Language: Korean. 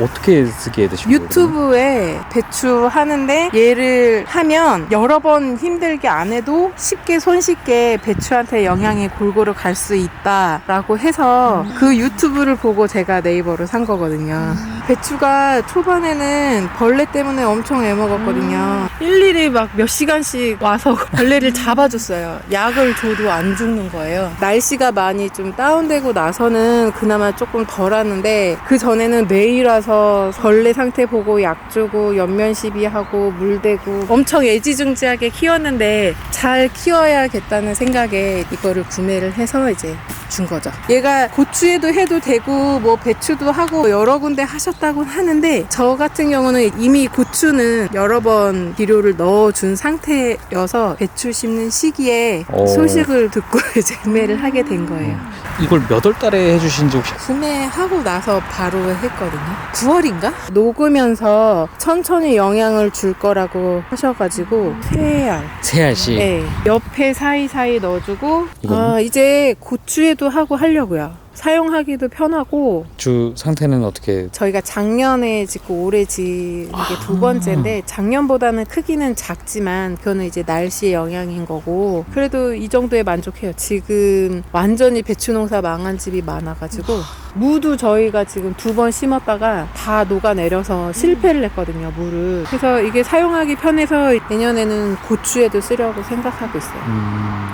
어떻게 쓰게 되신 거예요? 유튜브에 배추 하는데 얘를 하면 여러 번 힘들게 안 해도 쉽게 손쉽게 배추한테 영양이 골고루 갈 수 있다라고 해서 그 유튜브를 보고 제가 네이버를 산 거거든요. 배추가 초반에는 벌레 때문에 엄청 애먹었거든요. 일일이 막 몇 시간씩 와서 벌레를 잡아줬어요. 약을 줘도 안 죽는 거예요. 날씨가 많이 좀 다운되고 나서는 그나마 조금 덜 하는데 그 전에는 매일 와서 벌레 상태 보고 약 주고 연면 시비하고 물 대고 엄청 애지중지하게 키웠는데 잘 키워야겠다는 생각에 이거를 구매를 해서 이제 준 거죠. 얘가 고추에도 해도 되고 뭐 배추도 하고 여러 군데 하셨다고 하는데 저 같은 경우는 이미 고추는 여러 번 비료를 넣어준 상태여서 배추 심는 시기에 오. 소식을 듣고 이제 구매를 하게 된 거예요. 이걸 몇 월 달에 해주신지 혹시 구매하고 나서 바로 했거든요. 9월인가? 녹으면서 천천히 영향을 줄 거라고 하셔가지고 세알. 세알 씨 네. 옆에 사이사이 넣어주고 이거는? 아 이제 고추에도 하고 하려고요. 사용하기도 편하고 주 상태는 어떻게 저희가 작년에 짓고 올해 짓는 게두 아. 번째인데 작년보다는 크기는 작지만 그거는 이제 날씨의 영향인 거고 그래도 이 정도에 만족해요. 지금 완전히 배추 농사 망한 집이 많아가지고 무도 저희가 지금 두 번 심었다가 다 녹아내려서 실패를 했거든요. 무를 그래서 이게 사용하기 편해서 내년에는 고추에도 쓰려고 생각하고 있어요. 음,